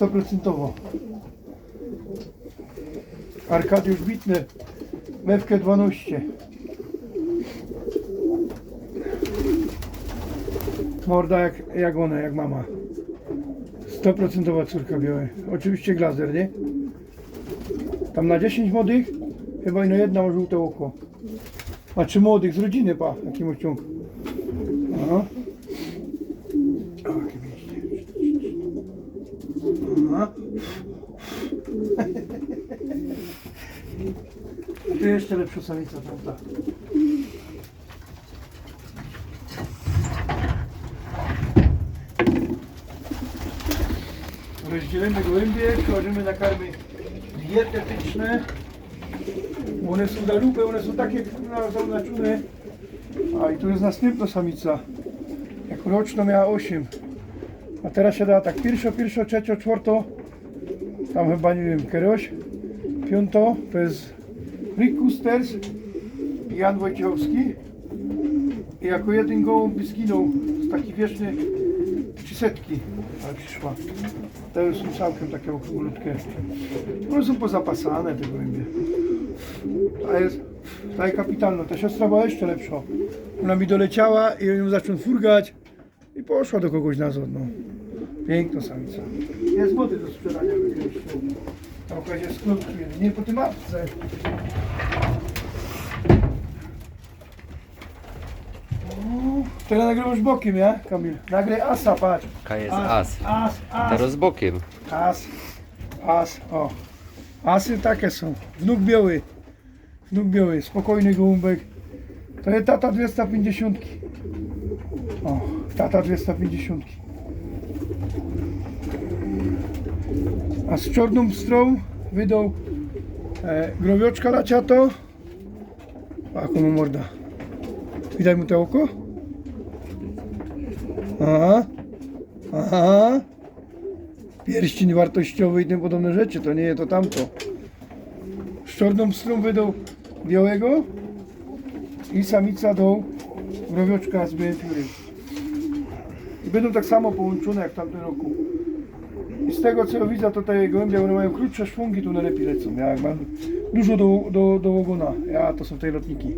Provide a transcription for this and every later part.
100%. Arkadiusz Bitner, Mewkę 12. Morda jak, jak ona, jak mama. 100% córka białe. Oczywiście glazer, nie? Tam na 10 młodych, chyba ino jedna ma żółte oko. A czy młodych z rodziny, pa, jaki mu ciąg. Aha. O, jakie mięśnie. A tu jeszcze lepsza samica tamta. Rozdzielimy gołębie, kładziemy na karmy dietetyczne. One są lupę, one są takie na- są naczune. A i tu jest następna samica. Jak roczno miała 8. A teraz się da tak pierwszo, pierwszo, trzecio, czwarto. Tam chyba nie wiem, Keroś. Piąto to jest Rick Kusters i Jan Wojciechowski. I jako jeden gołąb by zginął z taki wieczny setki, ale przyszła. Te są całkiem takie okrąglutkie. One są pozapasane te gołębie. Ta jest, ta jest kapitalna. Ta siostra była jeszcze lepsza. Ona mi doleciała i ją zaczął furgać i poszła do kogoś na zod, no. Piękna samica. Jest wody do sprzedania okazję sklep jeden. Nie po tym matce. Teraz nagrywasz bokiem, ja, Kamil? Nagraj asa, patrz. Jaka jest as. As, as, Teraz bokiem. as, as, o. Asy takie są. Wnuk biały. Wnuk biały, spokojny gołąbek. To jest tata 250. O, tata 250. A z czarną pstrą wydał e, growioczka laciato. Jaką mu morda. Widać mu to oko? Aha. Aha. Pierścień wartościowy i tym podobne rzeczy. To nie to tamto. Z czarną pstrą wydał białego i samica do growioczka z białym będą tak samo połączone jak w tamtym roku. I z tego co widzę, to te gołębie, one mają krótsze szwungi, tu najlepiej lecą. Ja jak mam dużo do, do, do ogona. Ja, to są te lotniki.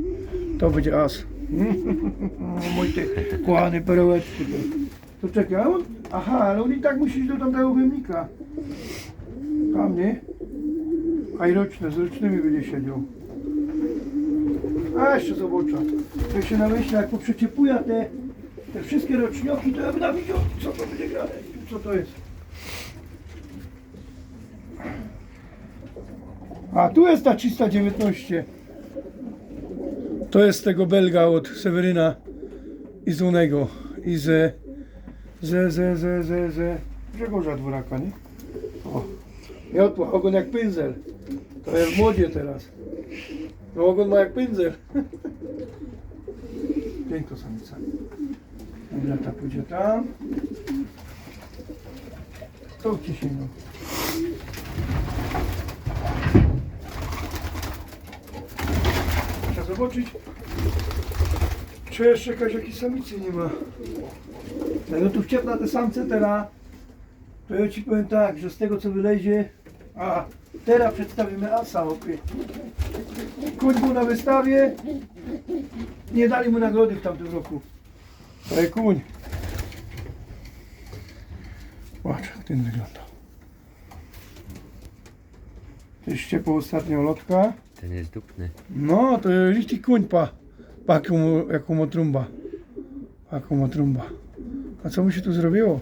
To będzie as. Mój ty kochany perełeczki. To czekaj, on, aha, ale on i tak musi iść do tamtego gołębnika. Tam, nie? A i roczne, z rocznymi będzie siedział. A jeszcze zobacza. To się namyśla, jak poprzeciepuje te, te wszystkie rocznioki, to ja bym widział, co to będzie grane. Co to jest? A tu jest ta 319. To jest tego Belga od Seweryna i z. I ze, ze, ze, ze, ze, ze Grzegorza Dworaka, nie? O. Miotła, ogon jak pędzel. To jest w modzie teraz. No ogon ma jak pędzel. Piękna samica. Dobra, ta pójdzie tam. To ci się no. Trzeba zobaczyć, czy jeszcze jakaś jakiejś samicy nie ma. No tu wciep na te samce teraz, to ja ci powiem tak, że z tego co wylezie, a teraz przedstawimy asa, opie. Był na wystawie, nie dali mu nagrody w tamtym roku. Ale kuń. Patrz, jak ten wygląda. To jest ciepło ostatnio lotka. Ten jest dupny. No, to jest richtig kuń, pa. Pa, jaką, ma trumba. Jaką ma trumba. A co mu się tu zrobiło?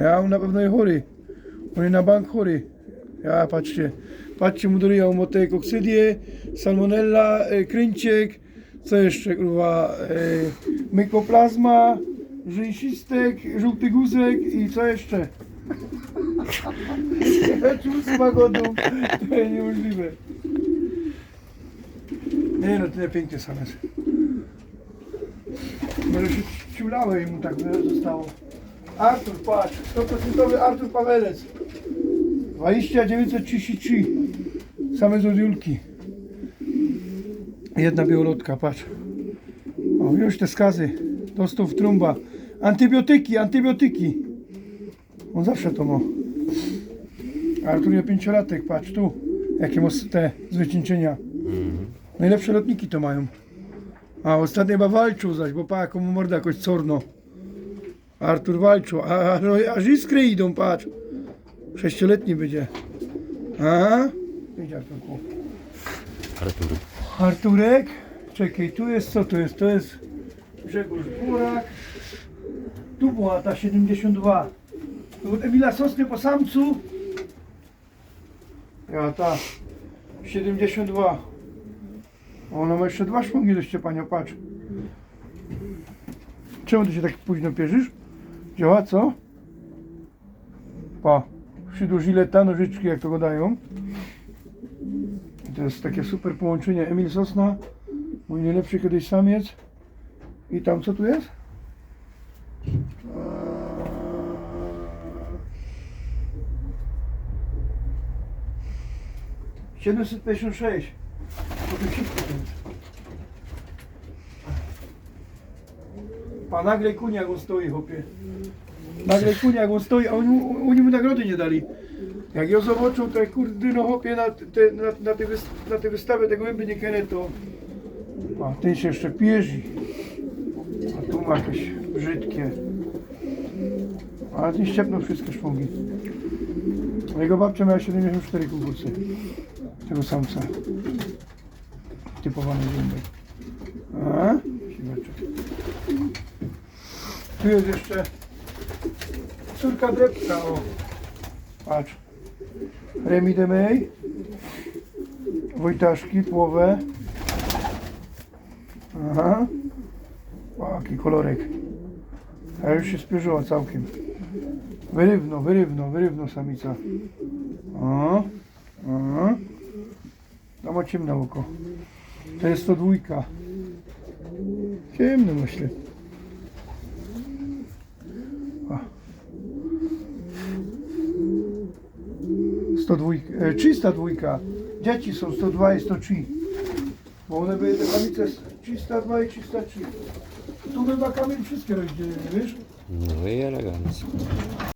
Ja on na pewno jest chory. On jest na bank chory. Ja, patrzcie. Patrzcie, mu doryja mu te koksydię, salmonella, e, kręciek, co jeszcze, kurwa, e, mykoplazma, rzęsistek, żółty guzek i co jeszcze? Ósma godu, to jest niemożliwe. Nie no, tyle pięknie same. Może się ciulało i mu tak zostało. Artur, patrz, 100% Artur Pawelec. 2933. Same z Julki. Jedna białolotka, patrz. O, już te skazy. Dostał w trumba. Antybiotyki, antybiotyki. On zawsze to ma. Artur je pięciolatek, patrz tu. Jakie ma te z wycieńczenia. Najlepsze lotniki to mają. A ostatnio chyba walczył zaś, bo pa jaką mu morda jakoś corno. Artur walczył, a, a no, aż iskry idą, patrz. Sześcioletni będzie. A? Idź Arturku. Artur. Arturek, czekaj, tu jest, co to jest? To jest Grzegorz Burak. Tu była ta 72. Od Emila Sosny po samcu. Ja ta 72. Ona ma jeszcze dwa szpungi do ściepania, patrz. Czemu ty się tak późno pierzysz? Działa, co? Pa. Szydło żileta, nożyczki, jak to go dają. To jest takie super połączenie. Emil Sosna, mój najlepszy kiedyś samiec. I tam co tu jest? Siedemset pięćdziesiąt sześć. To tu wszystko jest. Pa nagle kunia jak on stoi, chłopie. Nagle kunia jak on stoi, a oni, oni mu nagrody nie dali. Jak ją zobaczą, to jak kurde no chłopie na, te, na, na, wys- na tej wystawie tego głębi nie kiery, to a ten się jeszcze pierzi. A tu ma jakieś brzydkie. Ale ten ściepnął wszystkie szpungi. Jego babcia miała 74 kukurcy. Tego samca. Typowany zębek. A? Tu jest jeszcze córka drepka, o. Patrz. Remi de May. Wojtaszki, płowe. Aha. O, jaki kolorek. A już się spierzyła całkiem. Wyrywno, wyrywno, wyrywno samica. O, o. To ma ciemne oko. To jest to dwójka. Ciemny myślę. O. 102, e, 302. Dzieci są 102 i 103. Bo one były te samice 302 i 303. Tu chyba kamień wszystkie rozdzielili, wiesz? No i elegancko.